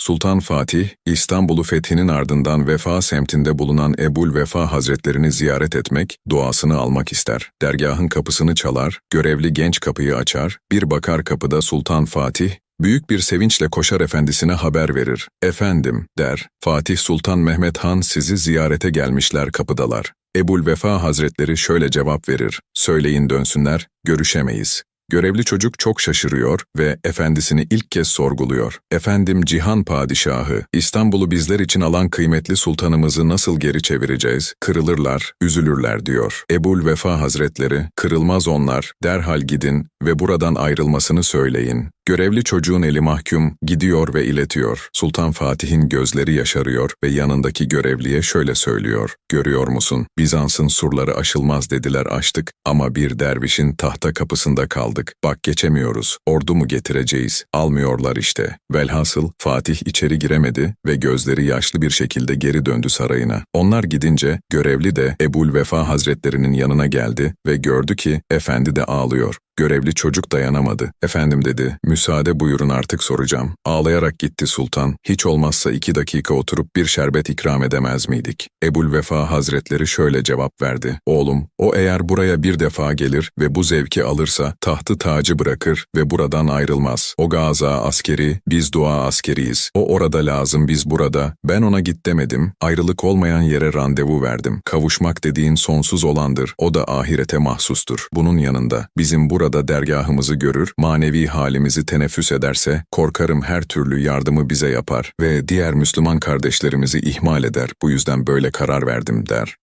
Sultan Fatih, İstanbul'u fethinin ardından Vefa semtinde bulunan Ebul Vefa Hazretlerini ziyaret etmek, duasını almak ister. Dergahın kapısını çalar, görevli genç kapıyı açar, bir bakar kapıda Sultan Fatih, büyük bir sevinçle koşar efendisine haber verir. Efendim, der, Fatih Sultan Mehmet Han sizi ziyarete gelmişler kapıdalar. Ebul Vefa Hazretleri şöyle cevap verir, söyleyin dönsünler, görüşemeyiz. Görevli çocuk çok şaşırıyor ve efendisini ilk kez sorguluyor. Efendim Cihan Padişahı, İstanbul'u bizler için alan kıymetli sultanımızı nasıl geri çevireceğiz? Kırılırlar, üzülürler diyor. Ebul Vefa Hazretleri, kırılmaz onlar, derhal gidin ve buradan ayrılmasını söyleyin. Görevli çocuğun eli mahkum, gidiyor ve iletiyor. Sultan Fatih'in gözleri yaşarıyor ve yanındaki görevliye şöyle söylüyor. Görüyor musun? Bizans'ın surları aşılmaz dediler açtık ama bir dervişin tahta kapısında kaldık. Bak geçemiyoruz. Ordu mu getireceğiz? Almıyorlar işte. Velhasıl Fatih içeri giremedi ve gözleri yaşlı bir şekilde geri döndü sarayına. Onlar gidince görevli de Ebul Vefa Hazretlerinin yanına geldi ve gördü ki efendi de ağlıyor. Görevli çocuk dayanamadı. Efendim dedi, müsaade buyurun artık soracağım. Ağlayarak gitti sultan. Hiç olmazsa iki dakika oturup bir şerbet ikram edemez miydik? Ebul Vefa Hazretleri şöyle cevap verdi. Oğlum, o eğer buraya bir defa gelir ve bu zevki alırsa tahtı tacı bırakır ve buradan ayrılmaz. O gaza askeri, biz dua askeriyiz. O orada lazım, biz burada. Ben ona git demedim. Ayrılık olmayan yere randevu verdim. Kavuşmak dediğin sonsuz olandır. O da ahirete mahsustur. Bunun yanında bizim burada dergahımızı görür, manevi halimizi teneffüs ederse, korkarım her türlü yardımı bize yapar ve diğer Müslüman kardeşlerimizi ihmal eder. Bu yüzden böyle karar verdim der.